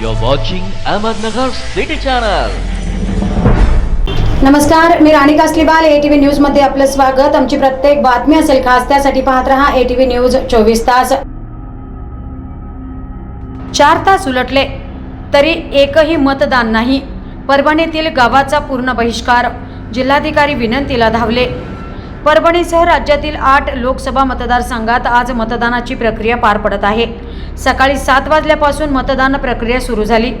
You're watching Ahmednagar City Channel. नमस्कार मी राणी कासलीबाल A T न्यूजमध्ये आपलं स्वागत. आमची प्रत्येक बातमी असेल खास त्यासाठी पाहत रहा ए टी न्यूज चोवीस तास. चार तास उलटले तरी एकही मतदान नाही. परभणीतील गावाचा पूर्ण बहिष्कार. जिल्हाधिकारी विनंतीला धावले. परभणीसह राज्यातील आठ लोकसभा मतदारसंघात आज मतदानाची प्रक्रिया पार पडत आहे. सकाळी सात वाजल्यापासून मतदान प्रक्रिया सुरू झाली.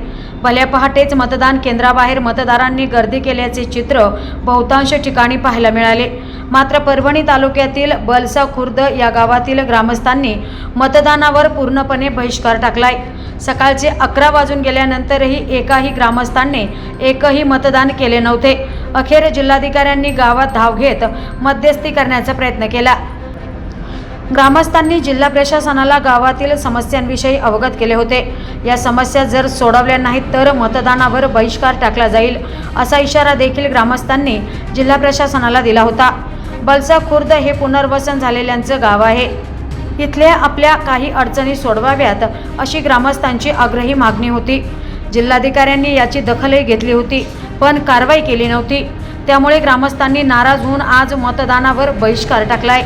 भल्या पहाटेच मतदान केंद्राबाहेर मतदारांनी गर्दी केल्याचे चित्र बहुतांश ठिकाणी पाहायला मिळाले. मात्र परभणी तालुक्यातील बलसा खुर्द या गावातील ग्रामस्थांनी मतदानावर पूर्णपणे बहिष्कार टाकलाय. सकाळचे अकरा वाजून गेल्यानंतरही एकाही ग्रामस्थांनी एकही मतदान केले नव्हते. अखेर जिल्हाधिकाऱ्यांनी गावात धाव घेत मध्यस्थी करण्याचा प्रयत्न केला. ग्रामस्थांनी जिल्हा प्रशासनाला गावातील समस्यांविषयी अवगत केले होते. या समस्या जर सोडवल्या नाहीत तर मतदानावर बहिष्कार टाकला जाईल असा इशारा देखील ग्रामस्थांनी जिल्हा प्रशासनाला दिला होता. बलसा खुर्द हे पुनर्वसन झालेल्यांचं गाव आहे. इथल्या आपल्या काही अडचणी सोडवाव्यात अशी ग्रामस्थांची आग्रही मागणी होती. जिल्हाधिकाऱ्यांनी याची दखलही घेतली होती. पण कारवाई केली नव्हती. त्यामुळे ग्रामस्थांनी नाराज होऊन आज मतदानावर बहिष्कार टाकलाय.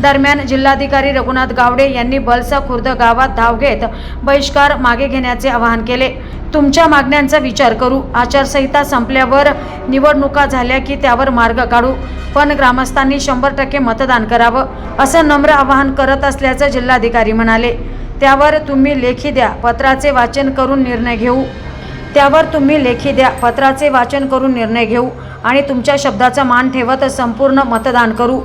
दरम्यान जिल्हाधिकारी रघुनाथ गावडे यांनी बलसा खुर्द गावात धाव घेत बहिष्कार मागे घेण्याचे आवाहन केले. तुमच्या मागण्यांचा विचार करू. आचारसंहिता संपल्यावर निवडणुका झाल्या की त्यावर मार्ग काढू. पण ग्रामस्थांनी शंभर टक्के मतदान करावं असं नम्र आवाहन करत असल्याचं जिल्हाधिकारी म्हणाले. त्यावर तुम्ही लेखी द्या. पत्राचे वाचन करून निर्णय घेऊ. त्यावर तुम्ही लेखी द्या पत्राचे वाचन करून निर्णय घेऊ आणि तुमच्या शब्दाचा मान ठेवत संपूर्ण मतदान करू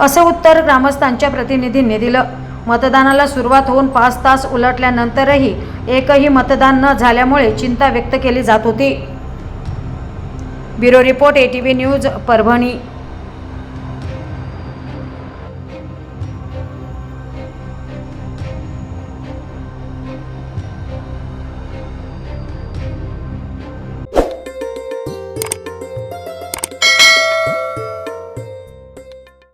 असं उत्तर ग्रामस्थांच्या प्रतिनिधींनी दिलं. मतदानाला सुरुवात होऊन पाच तास उलटल्यानंतरही एकही मतदान न झाल्यामुळे चिंता व्यक्त केली जात होती. Bureau report A T V news Parbhani.